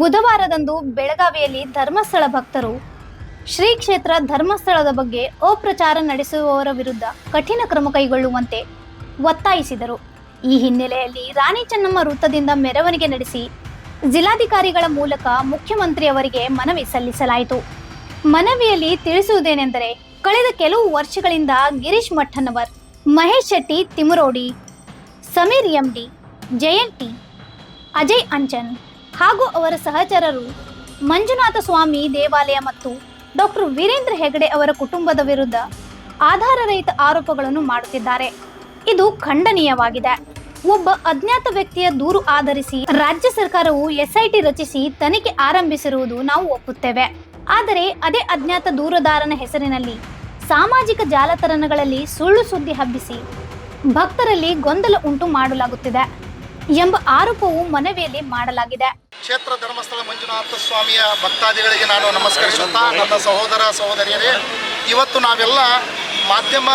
ಬುಧವಾರದಂದು ಬೆಳಗಾವಿಯಲ್ಲಿ ಧರ್ಮಸ್ಥಳ ಭಕ್ತರು ಶ್ರೀ ಕ್ಷೇತ್ರ ಧರ್ಮಸ್ಥಳದ ಬಗ್ಗೆ ಅಪ್ರಚಾರ ನಡೆಸುವವರ ವಿರುದ್ಧ ಕಠಿಣ ಕ್ರಮ ಕೈಗೊಳ್ಳುವಂತೆ ಒತ್ತಾಯಿಸಿದರು. ಈ ಹಿನ್ನೆಲೆಯಲ್ಲಿ ರಾಣಿ ಚೆನ್ನಮ್ಮ ವೃತ್ತದಿಂದ ಮೆರವಣಿಗೆ ನಡೆಸಿ ಜಿಲ್ಲಾಧಿಕಾರಿಗಳ ಮೂಲಕ ಮುಖ್ಯಮಂತ್ರಿಯವರಿಗೆ ಮನವಿ ಸಲ್ಲಿಸಲಾಯಿತು. ಮನವಿಯಲ್ಲಿ ತಿಳಿಸುವುದೇನೆಂದರೆ, ಕಳೆದ ಕೆಲವು ವರ್ಷಗಳಿಂದ ಗಿರೀಶ್ ಮಠನವರ್ ಮಹೇಶ್ ಶೆಟ್ಟಿ ತಿಮುರೋಡಿ ಸಮೀರ್ ಎಂಡಿ, ಜಯಂತಿ, ಅಜಯ್ ಅಂಚನ್ ಹಾಗೂ ಅವರ ಸಹಚರರು ಮಂಜುನಾಥ ಸ್ವಾಮಿ ದೇವಾಲಯ ಮತ್ತು ಡಾಕ್ಟರ್ ವೀರೇಂದ್ರ ಹೆಗಡೆ ಅವರ ಕುಟುಂಬದ ವಿರುದ್ಧ ಆಧಾರರಹಿತ ಆರೋಪಗಳನ್ನು ಮಾಡುತ್ತಿದ್ದಾರೆ. ಇದು ಖಂಡನೀಯವಾಗಿದೆ. ಒಬ್ಬ ಅಜ್ಞಾತ ವ್ಯಕ್ತಿಯ ದೂರು ಆಧರಿಸಿ ರಾಜ್ಯ ಸರ್ಕಾರವು ಎಸ್ಐಟಿ ರಚಿಸಿ ತನಿಖೆ ಆರಂಭಿಸಿರುವುದು ನಾವು ಒಪ್ಪುತ್ತೇವೆ. ಆದರೆ ಅದೇ ಅಜ್ಞಾತ ದೂರದಾರನ ಹೆಸರಿನಲ್ಲಿ ಸಾಮಾಜಿಕ ಜಾಲತಾಣಗಳಲ್ಲಿ ಸುಳ್ಳು ಸುದ್ದಿ ಹಬ್ಬಿಸಿ ಭಕ್ತರಲ್ಲಿ ಗೊಂದಲ ಉಂಟು ಮಾಡಲಾಗುತ್ತಿದೆ. ಎಂಬ ಆರೋಪವು ಮನವಿಯಲ್ಲಿ ಮಾಡಲಾಗಿದೆ. ಕ್ಷೇತ್ರ ಧರ್ಮಸ್ಥಳ ಮಂಜುನಾಥ ಸ್ವಾಮಿಯ ಭಕ್ತಾದಿಗಳಿಗೆ ನಾನು ನಮಸ್ಕರಿಸುತ್ತಾ ನನ್ನ ಸಹೋದರ ಸಹೋದರಿಯರೇ, ಇವತ್ತು ನಾವೆಲ್ಲ ಮಾಧ್ಯಮ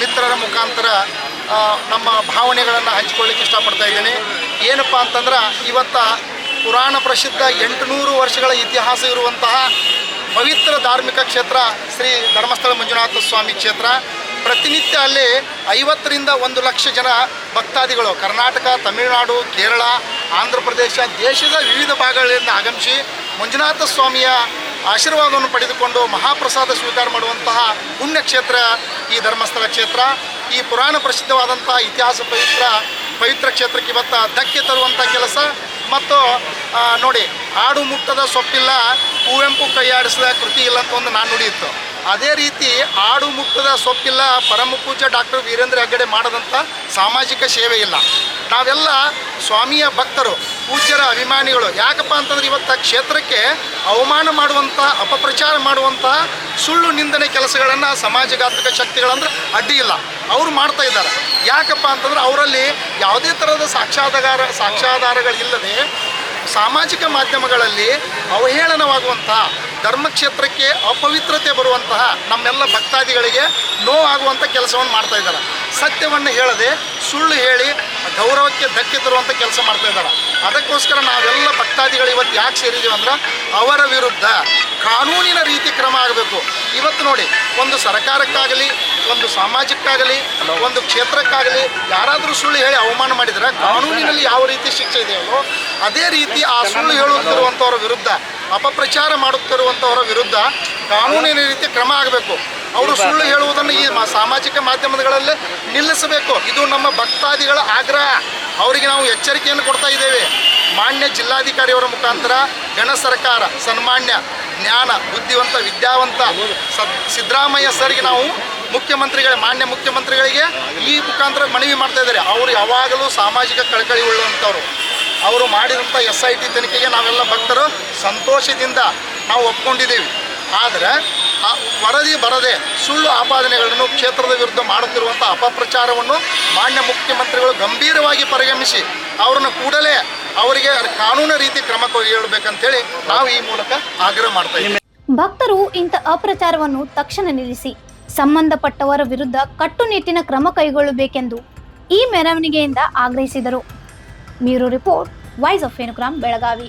ಮಿತ್ರರ ಮುಖಾಂತರ ನಮ್ಮ ಭಾವನೆಗಳನ್ನು ಹಂಚಿಕೊಳ್ಳಿಕ್ಕೆ ಇಷ್ಟಪಡ್ತಾ ಇದ್ದೀನಿ. ಏನಪ್ಪ ಅಂತಂದ್ರೆ, ಇವತ್ತ ಪುರಾಣ ಪ್ರಸಿದ್ಧ ಎಂಟುನೂರು ವರ್ಷಗಳ ಇತಿಹಾಸ ಇರುವಂತಹ ಪವಿತ್ರ ಧಾರ್ಮಿಕ ಕ್ಷೇತ್ರ ಶ್ರೀ ಧರ್ಮಸ್ಥಳ ಮಂಜುನಾಥ ಸ್ವಾಮಿ ಕ್ಷೇತ್ರ. ಪ್ರತಿನಿತ್ಯ ಅಲ್ಲಿ ಐವತ್ತರಿಂದ ಒಂದು ಲಕ್ಷ ಜನ ಭಕ್ತಾದಿಗಳು ಕರ್ನಾಟಕ, ತಮಿಳುನಾಡು, ಕೇರಳ, ಆಂಧ್ರ ಪ್ರದೇಶ, ದೇಶದ ವಿವಿಧ ಭಾಗಗಳಿಂದ ಆಗಮಿಸಿ ಮಂಜುನಾಥ ಸ್ವಾಮಿಯ ಆಶೀರ್ವಾದವನ್ನು ಪಡೆದುಕೊಂಡು ಮಹಾಪ್ರಸಾದ ಸ್ವೀಕಾರ ಮಾಡುವಂತಹ ಪುಣ್ಯಕ್ಷೇತ್ರ, ಈ ಧರ್ಮಸ್ಥಳ ಕ್ಷೇತ್ರ, ಈ ಪುರಾಣ ಪ್ರಸಿದ್ಧವಾದಂತಹ ಇತಿಹಾಸ ಪವಿತ್ರ ಪವಿತ್ರ ಕ್ಷೇತ್ರಕ್ಕೆ ಇವತ್ತು ಧಕ್ಕೆ ತರುವಂಥ ಕೆಲಸ. ಮತ್ತು ನೋಡಿ ಆಡು ಮುಟ್ಟದ ಸೊಪ್ಪಿಲ್ಲ ಕುವೆಂಪು ಕೈಯಾಡಿಸಿದ ಕೃತಿ ಇಲ್ಲ ಅಂತ ಒಂದು ನಾನು ನುಡಿಯಿತ್ತು ಅದೇ ರೀತಿ ಆಡು ಮುಟ್ಟದ ಸೊಪ್ಪಿಲ್ಲ ಪರಮ ಪೂಜ್ಯ ಡಾಕ್ಟರ್ ವೀರೇಂದ್ರ ಹೆಗ್ಗಡೆ ಮಾಡದಂಥ ಸಾಮಾಜಿಕ ಸೇವೆ ಇಲ್ಲ. ನಾವೆಲ್ಲ ಸ್ವಾಮಿಯ ಭಕ್ತರು, ಪೂಜ್ಯರ ಅಭಿಮಾನಿಗಳು. ಯಾಕಪ್ಪ ಅಂತಂದ್ರೆ ಇವತ್ತು ಕ್ಷೇತ್ರಕ್ಕೆ ಅವಮಾನ ಮಾಡುವಂಥ ಅಪಪ್ರಚಾರ ಮಾಡುವಂಥ ಸುಳ್ಳು ನಿಂದನೆ ಕೆಲಸಗಳನ್ನು ಸಮಾಜಘಾತಕ ಶಕ್ತಿಗಳಂದ್ರೆ ಅಡ್ಡಿ ಇಲ್ಲ. ಅವರು ಮಾಡ್ತಾ ಇದ್ದಾರೆ. ಯಾಕಪ್ಪ ಅಂತಂದ್ರೆ ಅವರಲ್ಲಿ ಯಾವುದೇ ಥರದ ಸಾಕ್ಷಾಧಾರ ಸಾಕ್ಷ್ಯಾಧಾರಗಳಿಲ್ಲದೆ ಸಾಮಾಜಿಕ ಮಾಧ್ಯಮಗಳಲ್ಲಿ ಅವಹೇಳನವಾಗುವಂಥ ಧರ್ಮಕ್ಷೇತ್ರಕ್ಕೆ ಅಪವಿತ್ರತೆ ಬರುವಂತಹ ನಮ್ಮೆಲ್ಲ ಭಕ್ತಾದಿಗಳಿಗೆ ನೋವಾಗುವಂಥ ಕೆಲಸವನ್ನು ಮಾಡ್ತಾ ಇದ್ದಾರೆ. ಸತ್ಯವನ್ನು ಹೇಳದೆ ಸುಳ್ಳು ಹೇಳಿ ಗೌರವಕ್ಕೆ ಧಕ್ಕೆ ತರುವಂಥ ಕೆಲಸ ಮಾಡ್ತಾ ಇದ್ದಾರೆ. ಅದಕ್ಕೋಸ್ಕರ ನಾವೆಲ್ಲ ಭಕ್ತಾದಿಗಳು ಇವತ್ತು ಯಾಕೆ ಸೇರಿದ್ದೀವಿ ಅಂದ್ರೆ ಅವರ ವಿರುದ್ಧ ಕಾನೂನಿನ ರೀತಿ ಕ್ರಮ ಆಗಬೇಕು. ಇವತ್ತು ನೋಡಿ, ಒಂದು ಸರ್ಕಾರಕ್ಕಾಗಲಿ, ಒಂದು ಸಮಾಜಕ್ಕಾಗಲಿ ಒಂದು ಕ್ಷೇತ್ರಕ್ಕಾಗಲಿ ಯಾರಾದರೂ ಸುಳ್ಳು ಹೇಳಿ ಅವಮಾನ ಮಾಡಿದರೆ ಕಾನೂನಿನಲ್ಲಿ ಯಾವ ರೀತಿ ಶಿಕ್ಷೆ ಇದೆಯಲ್ಲೋ ಅದೇ ರೀತಿ ಆ ಸುಳ್ಳು ಹೇಳುತ್ತಿರುವಂಥವರ ವಿರುದ್ಧ ಅಪಪ್ರಚಾರ ಮಾಡುತ್ತಿರುವಂಥವರ ವಿರುದ್ಧ ಕಾನೂನಿನ ರೀತಿ ಕ್ರಮ ಆಗಬೇಕು. ಅವರು ಸುಳ್ಳು ಹೇಳುವುದನ್ನು ಈ ಸಾಮಾಜಿಕ ಮಾಧ್ಯಮಗಳಲ್ಲೇ ನಿಲ್ಲಿಸಬೇಕು. ಇದು ನಮ್ಮ ಭಕ್ತಾದಿಗಳ ಆಗ್ರಹ. ಅವರಿಗೆ ನಾವು ಎಚ್ಚರಿಕೆಯನ್ನು ಕೊಡ್ತಾ ಇದ್ದೇವೆ. ಮಾನ್ಯ ಜಿಲ್ಲಾಧಿಕಾರಿಯವರ ಮುಖಾಂತರ ಗಣ ಸರ್ಕಾರ ಸನ್ಮಾನ್ಯ ಜ್ಞಾನ ಬುದ್ಧಿವಂತ ವಿದ್ಯಾವಂತ ಸದ್ ಸಿದ್ದರಾಮಯ್ಯ ಸರ್ಗೆ ನಾವು ಮುಖ್ಯಮಂತ್ರಿಗಳ, ಮಾನ್ಯ ಮುಖ್ಯಮಂತ್ರಿಗಳಿಗೆ ಈ ಮುಖಾಂತರ ಮನವಿ ಮಾಡ್ತಾ ಇದ್ದಾರೆ. ಅವರು ಯಾವಾಗಲೂ ಸಾಮಾಜಿಕ ಕಳಕಳಿ ಉಳ್ಳುವಂಥವ್ರು ಅವರು ಮಾಡಿದಂಥ ಎಸ್ ಐ ಟಿ ತನಿಖೆಗೆ ನಾವೆಲ್ಲ ಭಕ್ತರು ಸಂತೋಷದಿಂದ ನಾವು ಒಪ್ಕೊಂಡಿದ್ದೀವಿ. ಆದರೆ, ಆ ವರದಿ ಬರದೆ ಸುಳ್ಳು ಆಪಾದನೆಗಳನ್ನು ಕ್ಷೇತ್ರದ ವಿರುದ್ಧ ಮಾಡುತ್ತಿರುವಂಥ ಅಪಪ್ರಚಾರವನ್ನು ಮಾನ್ಯ ಮುಖ್ಯಮಂತ್ರಿಗಳು ಗಂಭೀರವಾಗಿ ಪರಿಗಣಿಸಿ ಅವರನ್ನು ಕೂಡಲೇ ಅವರಿಗೆ ಕಾನೂನು ರೀತಿ ಕ್ರಮ ಕೈಗೊಳ್ಳಬೇಕಂತೇಳಿ ನಾವು ಈ ಮೂಲಕ ಆಗ್ರಹ ಮಾಡ್ತಾ ಇದ್ದೀವಿ. ಭಕ್ತರು ಇಂಥ ಅಪ್ರಚಾರವನ್ನು ತಕ್ಷಣ ನಿಲ್ಲಿಸಿ ಸಂಬಂಧಪಟ್ಟವರ ವಿರುದ್ಧ ಕಟ್ಟುನಿಟ್ಟಿನ ಕ್ರಮ ಕೈಗೊಳ್ಳಬೇಕೆಂದು ಈ ಮೆರವಣಿಗೆಯಿಂದ ಆಗ್ರಹಿಸಿದರು. ಬ್ಯೂರೋ ರಿಪೋರ್ಟ್ ವಾಯ್ಸ್ ಆಫ್ ಏನುಗ್ರಾಮ್ ಬೆಳಗಾವಿ.